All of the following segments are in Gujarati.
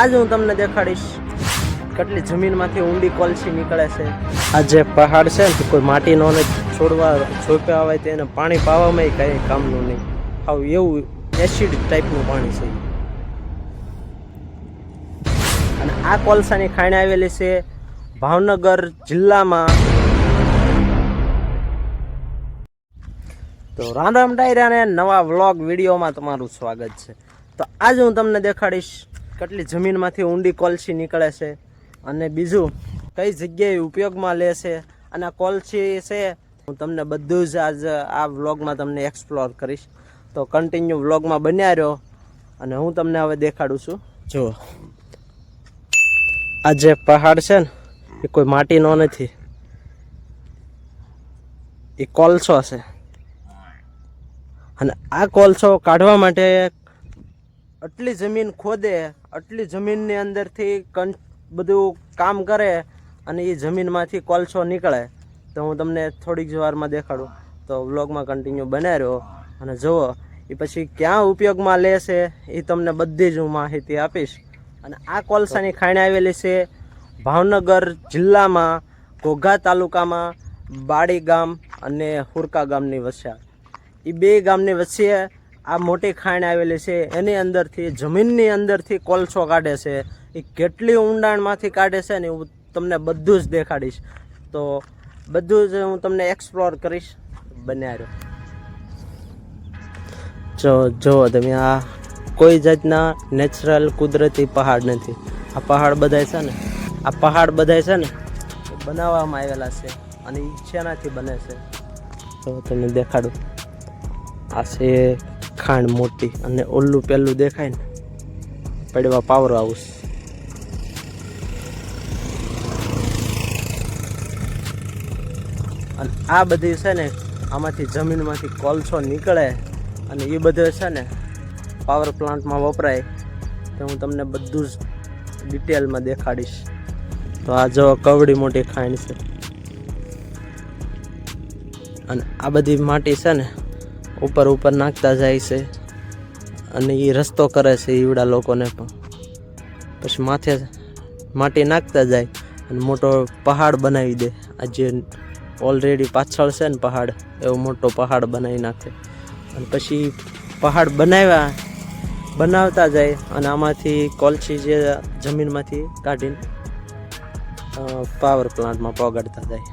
આજે હું તમને દેખાડીશ કેટલી જમીનમાંથી ઊંડી કોલસી નીકળે છે. આ જે પહાડ છે ને કોઈ માટીનો છોડવા છોપ્યા હોય તેને પાણી પાવામાં કંઈ કામનું નહીં. આવું એવું એસિડ ટાઈપનું પાણી છે. અને આ કોલસાની ખાણે આવેલી છે ભાવનગર જિલ્લામાં. તો રામ રામ ડાયરાને નવા વ્લોગ વિડીયોમાં તમારું સ્વાગત છે. તો આજે હું તમને દેખાડીશ કેટલી જમીનમાંથી ઊંડી કોલસી નીકળે છે અને બીજું, કઈ જગ્યાએ ઉપયોગમાં લે છે અને કોલસી છે, હું તમને બધું જ આજ આ વ્લોગમાં તમને એક્સપ્લોર કરીશ. તો કન્ટિન્યુ વ્લોગમાં બન્યા રહ્યો અને હું તમને હવે દેખાડું છું. જુઓ. આ જે પહાડ છે ને, એ કોઈ માટીનો નથી. એ કોલસો છે અને આ કોલસો કાઢવા માટે આટલી જમીન ખોદે, આટલી જમીનની અંદરથી કં બધું કામ કરે અને એ જમીનમાંથી કોલસો નીકળે. તો હું તમને થોડીક જ વારમાં દેખાડું. તો વ્લોગમાં કન્ટિન્યુ બનાવી રહ્યો અને જુઓ એ પછી ક્યાં ઉપયોગમાં લે છે એ તમને બધી જ હું માહિતી આપીશ. અને આ કોલસાની ખાણી આવેલી છે ભાવનગર જિલ્લામાં ઘોઘા તાલુકામાં બાડી ગામ અને હુરકા ગામની વચ્ચે એ બે ગામની વચ્ચે આ મોટી ખાણ આવેલી છે, એની અંદરથી, જમીનની અંદરથી કોલસો કાઢે છે. એ કેટલી ઊંડાણમાંથી કાઢે છે ને હું તમને બધું જ દેખાડીશ. તો બધું જ હું તમને એક્સપ્લોર કરીશ. બન્યા રહ્યો જો, જુઓ તમે, આ કોઈ જાતના નેચરલ કુદરતી પહાડ નથી. આ પહાડ બધાય છે ને, આ પહાડ બધાય છે ને બનાવવામાં આવેલા છે અને શેનાથી બને છે? તો તમને દેખાડું. આ છે ખાંડ મોટી અને ઓલું પેલું દેખાય ને, પડવા પાવર હાઉસ અને આ બધી છે ને, આમાંથી જમીનમાંથી કોલસો નીકળે અને એ બધું છે ને પાવર પ્લાન્ટમાં વપરાય. તો હું તમને બધું જ ડિટેલમાં દેખાડીશ. તો આ જો કવડી મોટી ખાંડ છે. અને આ બધી માટી છે ને ઉપર ઉપર નાખતા જાય છે અને એ રસ્તો કરે છે ઈવડા લોકોને પણ. પછી માથે માટી નાખતા જાય અને મોટો પહાડ બનાવી દે. આ જે ઓલરેડી પાછળ છે ને પહાડ, એવો મોટો પહાડ બનાવી નાખે. અને પછી પહાડ બનાવ્યા, બનાવતા જાય અને આમાંથી કોલસી જે જમીનમાંથી કાઢીને પાવર પ્લાન્ટમાં પગાડતા જાય.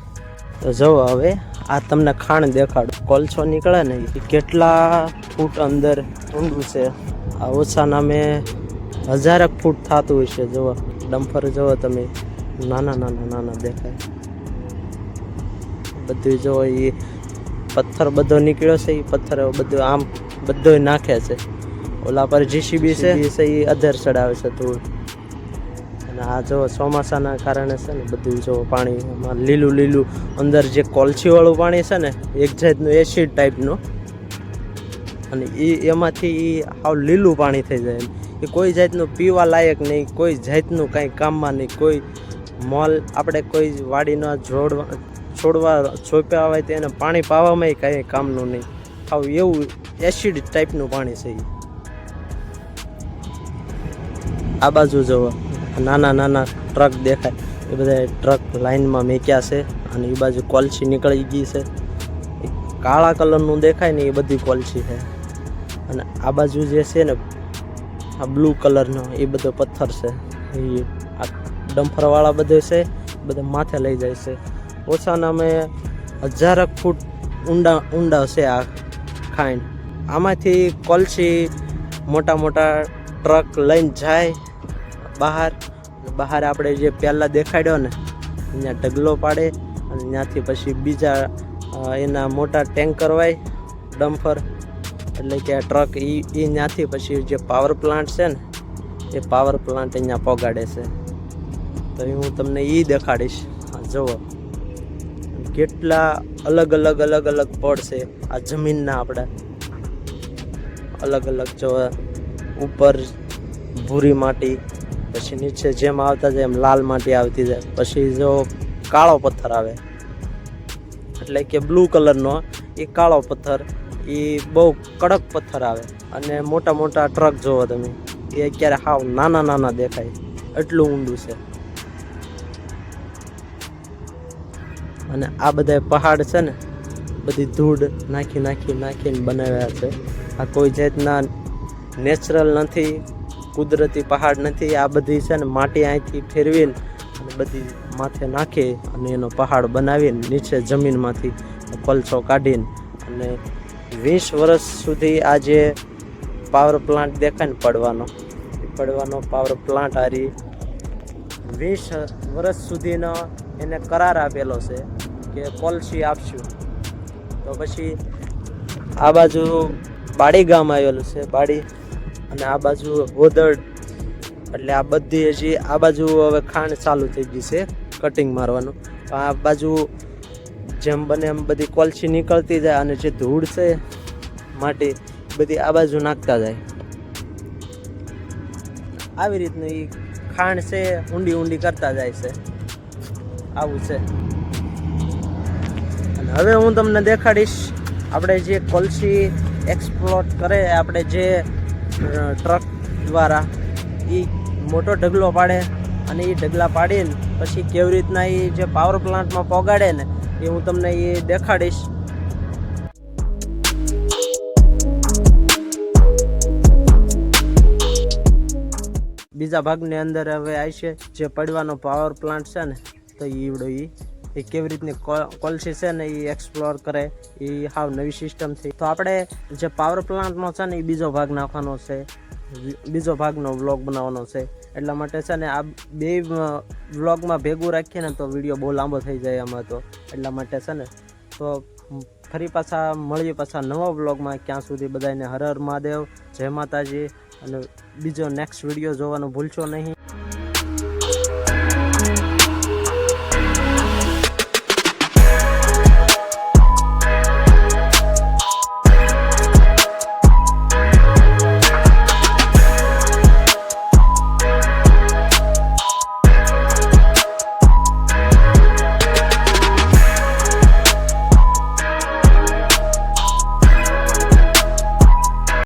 તો જુઓ હવે આ તમને ખાણ દેખાડો. કોલસો નીકળે ને એ કેટલા ફૂટ અંદર ઊંડું છે. આ ઓછા નામે હજારક ફૂટ થતું હશે જુઓ ડમ્ફર જુઓ તમે. નાના નાના નાના દેખાય. બધું જો એ પથ્થર બધો નીકળ્યો છે. એ પથ્થર બધું આમ બધો નાખે છે. ઓલા પર જીસીબી છે. એ અધર ચડાવે છે ધૂળ. અને આ જો ચોમાસાના કારણે છે ને બધું જો પાણીમાં લીલું લીલું અંદર જે કોલસીવાળું પાણી છે ને, એક જાતનું એસિડ ટાઈપનું અને એ એમાંથી હાવ લીલું પાણી થઈ જાય એ કોઈ જાતનું પીવા લાયક નહીં, કોઈ જાતનું કાંઈ કામમાં નહીં, કોઈ મોલ આપણે કોઈ વાડીના જોડવા, છોડવા, છોપ્યા હોય તેને પાણી પાવામાં કાંઈ કામનું નહીં. આવું એવું એસિડ ટાઈપનું પાણી છે આ બાજુ જુઓ નાના નાના ટ્રક દેખાય. એ બધા ટ્રક લાઈનમાં મેક્યા છે અને એ બાજુ કોલસી નીકળી ગઈ છે. કાળા કલરનું દેખાય ને એ બધી કોલસી છે. અને આ બાજુ જે છે ને, આ બ્લુ કલરનો એ બધો પથ્થર છે. એ આ ડમ્ફરવાળા બધે છે બધા માથે લઈ જાય છે. ઓછાના અમે હજારક ફૂટ ઊંડા ઊંડા છે આ ખાંડ. આમાંથી કોલસી મોટા મોટા ટ્રક લઈને જાય બહાર. બહાર આપણે જે પહેલાં દેખાડ્યો ને અહીંયા ઢગલો પાડે અને ત્યાંથી પછી બીજા એના મોટા ટેન્કર હોય ડમ્ફર, એટલે કે ટ્રક એ એ ત્યાંથી પછી જે પાવર પ્લાન્ટ છે ને, એ પાવર પ્લાન્ટ અહીંયા પગાડે છે. તો હું તમને એ દેખાડીશ. જુઓ. કેટલા અલગ અલગ અલગ અલગ પડ છે આ જમીનના આપણા. અલગ અલગ જો ઉપર ભૂરી માટી પછી નીચે જેમ આવતા જાય એમ લાલ માટી આવતી જાય. પછી જો કાળો પથ્થર આવે, એટલે કે બ્લુ કલરનો એ કાળો પથ્થર, એ બહુ કડક પથ્થર આવે. અને મોટા મોટા ટ્રક જોવો તમે, એ અત્યારે હાવ નાના નાના દેખાય. એટલું ઊંડું છે. અને આ બધા પહાડ છે ને, બધી ધૂળ નાખી નાખી નાખીને બનાવ્યા છે. આ કોઈ જાતના નેચરલ નથી. કુદરતી પહાડ નથી, આ બધી છે ને માટી અહીંથી ફેરવીને અને બધી માથે નાખી અને એનો પહાડ બનાવીને નીચે જમીનમાંથી કોલસો કાઢીને અને વીસ વર્ષ સુધી આ જે પાવર પ્લાન્ટ દેખાય ને પડવાનો, એ પડવાનો પાવર પ્લાન્ટ આરી વીસ વર્ષ સુધીનો એને કરાર આપેલો છે કે પોલસી આપશું. તો પછી આ બાજુ બાડી ગામ આવેલું છે, બાડી અને આ બાજુ હોદડ એટલે આ બધી હજી આ બાજુ હવે ખાંડ ચાલુ થઈ ગઈ છે કટિંગ મારવાનું. તો આ બાજુ જેમ બને એમ બધી કોલસી નીકળતી જાય અને જે ધૂળ છે માટી બધી આ બાજુ નાખતા જાય. આવી રીતનું એ ખાંડ છે, ઊંડી ઊંડી કરતા જાય છે. આવું છે. અને હવે હું તમને દેખાડીશ, આપણે જે કોલસી એક્સપ્લોર કરે, આપણે જે ટ્રક દ્વારા એ મોટો ઢગલો પાડે અને એ ઢગલા પાડીને પછી કેવી રીતના એ જે પાવર પ્લાન્ટમાં પોગાડે ને એ હું તમને એ દેખાડીશ. બીજા ભાગની અંદર હવે આવશે જે પડવાનો પાવર પ્લાન્ટ છે ને, તો ઈવડો ઈ એ કેવી રીતની કોલસી છે ને એ એક્સપ્લોર કરે એ હાવ નવી સિસ્ટમ છે. તો આપણે જે પાવર પ્લાન્ટનો છે ને એ બીજો ભાગ નાખવાનો છે. બીજો ભાગનો વ્લોગ બનાવવાનો છે. એટલા માટે છે ને આ બે વ્લોગમાં ભેગું રાખીએ ને તો વીડિયો બહુ લાંબો થઈ જાય આમાં તો. એટલા માટે છે ને, તો ફરી પાછા મળીએ પાછા નવા વ્લોગમાં ક્યાં સુધી બધાને હર હર મહાદેવ, જય માતાજી, અને બીજો નેક્સ્ટ વીડિયો જોવાનું ભૂલશો નહીં.